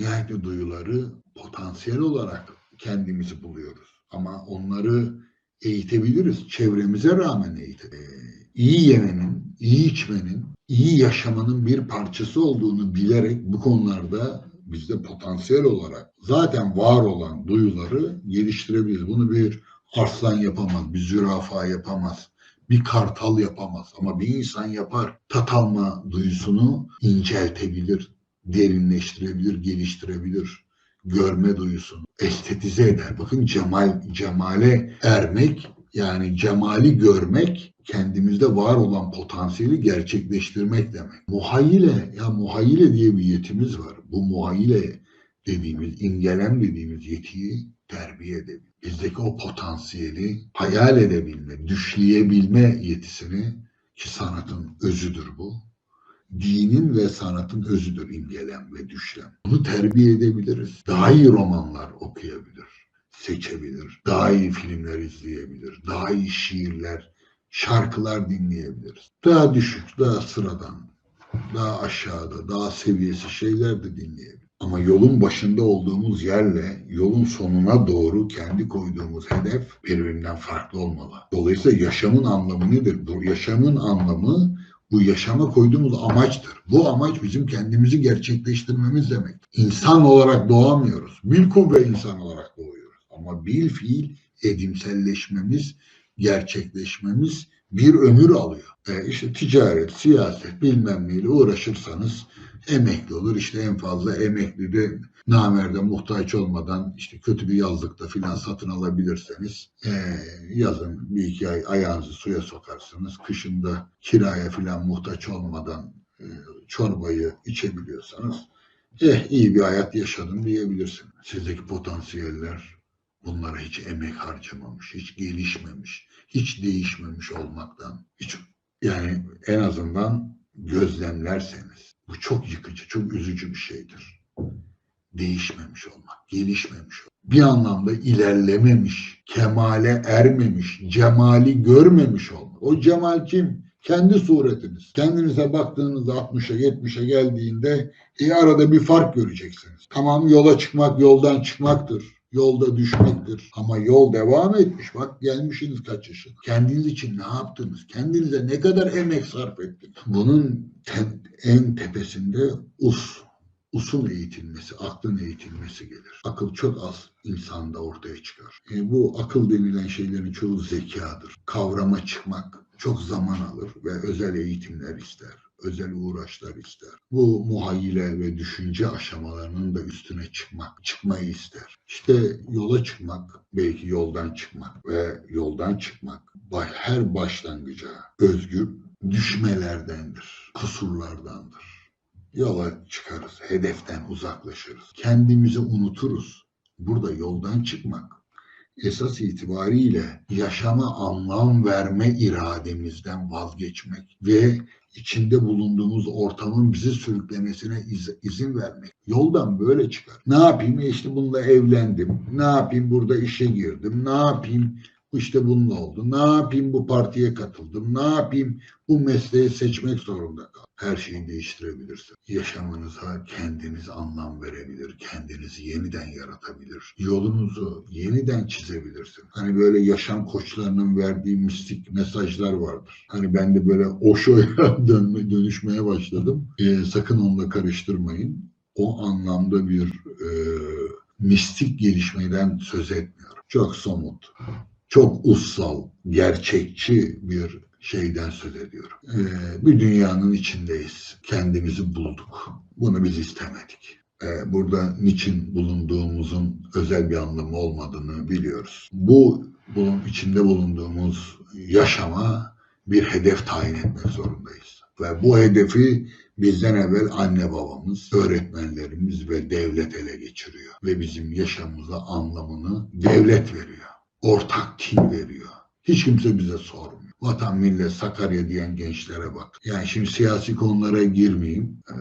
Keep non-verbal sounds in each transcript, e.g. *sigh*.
Nihayetinde duyuları potansiyel olarak kendimizi buluyoruz. Ama onları eğitebiliriz. Çevremize rağmen eğitebiliriz. iyi yemenin, iyi içmenin, iyi yaşamanın bir parçası olduğunu bilerek bu konularda bizde potansiyel olarak zaten var olan duyuları geliştirebiliriz. Bunu bir arslan yapamaz, bir zürafa yapamaz, bir kartal yapamaz ama bir insan yapar. Tat alma duyusunu inceltebilir, derinleştirebilir, geliştirebilir. Görme duyusunu estetize eder. Bakın cemal, cemale ermek yani cemali görmek kendimizde var olan potansiyeli gerçekleştirmek demek. Muhayyile ya muhayyile diye bir yetimiz var. Bu muhayyile dediğimiz, imgelem dediğimiz yetiyi terbiye edebilir. Bizdeki o potansiyeli hayal edebilme, düşleyebilme yetisini ki sanatın özüdür bu. Dinin ve sanatın özüdür imgelem ve düşlem. Bunu terbiye edebiliriz. Daha iyi romanlar okuyabilir, seçebilir. Daha iyi filmler izleyebilir. Daha iyi şiirler, şarkılar dinleyebiliriz. Daha düşük, daha sıradan, daha aşağıda, daha seviyesi şeyler de dinleyebiliriz. Ama yolun başında olduğumuz yerle yolun sonuna doğru kendi koyduğumuz hedef birbirinden farklı olmalı. Dolayısıyla yaşamın anlamı nedir? Bu yaşamın anlamı bu yaşama koyduğumuz amaçtır. Bu amaç bizim kendimizi gerçekleştirmemiz demek. İnsan olarak doğamıyoruz. Bilkuvve insan olarak doğuyoruz. Ama bil fiil edimselleşmemiz, gerçekleşmemiz bir ömür alıyor. E işte ticaret, siyaset bilmem neyle uğraşırsanız emekli olur. İşte en fazla emekli de namerde muhtaç olmadan işte kötü bir yazlıkta filan satın alabilirseniz e, yazın bir iki ay ayağınızı suya sokarsınız. Kışında kiraya filan muhtaç olmadan e, çorbayı içebiliyorsanız eh iyi bir hayat yaşadım diyebilirsiniz. Sizdeki potansiyeller bunlara hiç emek harcamamış, hiç gelişmemiş, hiç değişmemiş olmaktan, hiç yani en azından gözlemlerseniz bu çok yıkıcı, çok üzücü bir şeydir. Değişmemiş olmak, gelişmemiş olmak. Bir anlamda ilerlememiş, kemale ermemiş, cemali görmemiş olmak. O cemal kim? Kendi suretiniz. Kendinize baktığınızda 60'a 70'e geldiğinde e, arada bir fark göreceksiniz. Tamam yola çıkmak yoldan çıkmaktır. Yolda düşmektir. Ama yol devam etmiş. Bak gelmişsiniz kaç yaşına. Kendiniz için ne yaptınız? Kendinize ne kadar emek sarf ettiniz? Bunun te- en tepesinde us. Usun eğitilmesi, aklın eğitilmesi gelir. Akıl çok az insanda ortaya çıkar. E, bu akıl denilen şeylerin çoğu zekadır. Kavrama çıkmak çok zaman alır ve özel eğitimler ister özel uğraşlar ister. Bu muhayyile ve düşünce aşamalarının da üstüne çıkmak, çıkmayı ister. İşte yola çıkmak, belki yoldan çıkmak ve yoldan çıkmak her başlangıca özgür düşmelerdendir, kusurlardandır. Yola çıkarız, hedeften uzaklaşırız. Kendimizi unuturuz. Burada yoldan çıkmak esas itibariyle yaşama anlam verme irademizden vazgeçmek ve içinde bulunduğumuz ortamın bizi sürüklemesine iz- izin vermek. Yoldan böyle çıkar. Ne yapayım? E İşte bununla evlendim. Ne yapayım? Burada işe girdim. Ne yapayım? İşte bununla oldu. Ne yapayım? Bu partiye katıldım. Ne yapayım? Bu mesleği seçmek zorunda kaldım. Her şeyi değiştirebilirsin. Yaşamınıza kendiniz anlam verebilir. Kendinizi yeniden yaratabilir. Yolunuzu yeniden çizebilirsin. Hani böyle yaşam koçlarının verdiği mistik mesajlar vardır. Hani ben de böyle Osho'ya *laughs* dönme, dönüşmeye başladım. Ee, sakın onunla karıştırmayın. O anlamda bir e, mistik gelişmeden söz etmiyorum. Çok somut, çok ussal, gerçekçi bir şeyden söz ediyorum. Ee, bir dünyanın içindeyiz. Kendimizi bulduk. Bunu biz istemedik. Ee, burada niçin bulunduğumuzun özel bir anlamı olmadığını biliyoruz. Bu bunun içinde bulunduğumuz yaşama bir hedef tayin etmek zorundayız. Ve bu hedefi bizden evvel anne babamız, öğretmenlerimiz ve devlet ele geçiriyor. Ve bizim yaşamımıza anlamını devlet veriyor. Ortak kim veriyor. Hiç kimse bize sormuyor. Vatan millet Sakarya diyen gençlere bak. Yani şimdi siyasi konulara girmeyeyim Ee,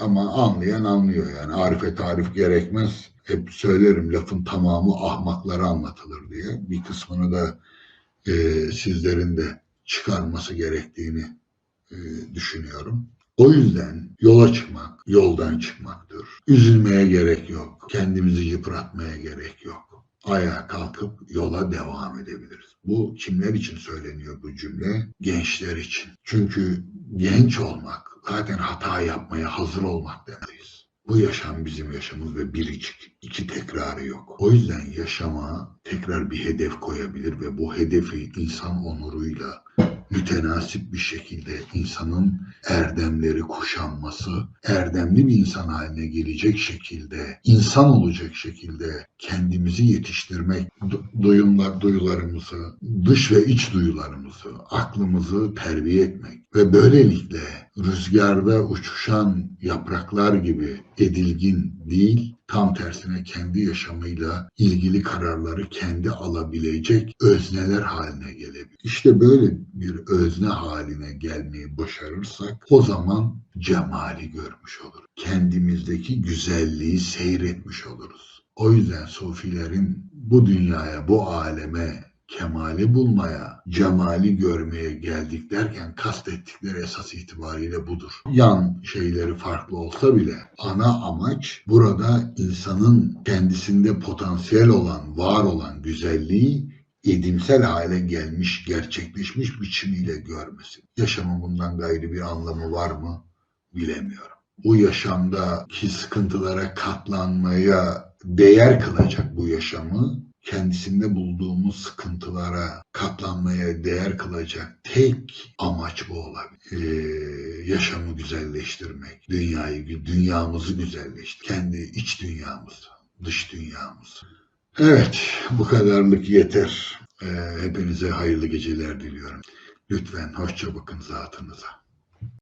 ama anlayan anlıyor yani. Arife tarif gerekmez. Hep söylerim lafın tamamı ahmaklara anlatılır diye. Bir kısmını da e, sizlerin de çıkarması gerektiğini e, düşünüyorum. O yüzden yola çıkmak, yoldan çıkmaktır. Üzülmeye gerek yok. Kendimizi yıpratmaya gerek yok. Ayağa kalkıp yola devam edebiliriz. Bu kimler için söyleniyor bu cümle? Gençler için. Çünkü genç olmak zaten hata yapmaya hazır olmak demekteyiz. Bu yaşam bizim yaşamımız ve biricik. iki tekrarı yok. O yüzden yaşama tekrar bir hedef koyabilir ve bu hedefi insan onuruyla mütenasip bir şekilde insanın erdemleri kuşanması, erdemli bir insan haline gelecek şekilde, insan olacak şekilde kendimizi yetiştirmek, du- duyumlar, duyularımızı, dış ve iç duyularımızı, aklımızı terbiye etmek ve böylelikle rüzgarda uçuşan yapraklar gibi edilgin değil, tam tersine kendi yaşamıyla ilgili kararları kendi alabilecek özneler haline gelebilir. İşte böyle bir özne haline gelmeyi başarırsak o zaman cemali görmüş oluruz. Kendimizdeki güzelliği seyretmiş oluruz. O yüzden sufilerin bu dünyaya, bu aleme kemali bulmaya, cemali görmeye geldik derken kastettikleri esas itibariyle budur. Yan şeyleri farklı olsa bile ana amaç burada insanın kendisinde potansiyel olan, var olan güzelliği edimsel hale gelmiş, gerçekleşmiş biçimiyle görmesi. Yaşamın bundan gayri bir anlamı var mı bilemiyorum. Bu yaşamdaki sıkıntılara katlanmaya değer kılacak bu yaşamı kendisinde bulduğumuz sıkıntılara katlanmaya değer kılacak tek amaç bu olabilir. Ee, yaşamı güzelleştirmek, dünyayı, dünyamızı güzelleştirmek, kendi iç dünyamızı, dış dünyamızı. Evet, bu kadarlık yeter. Ee, hepinize hayırlı geceler diliyorum. Lütfen hoşça bakın zatınıza.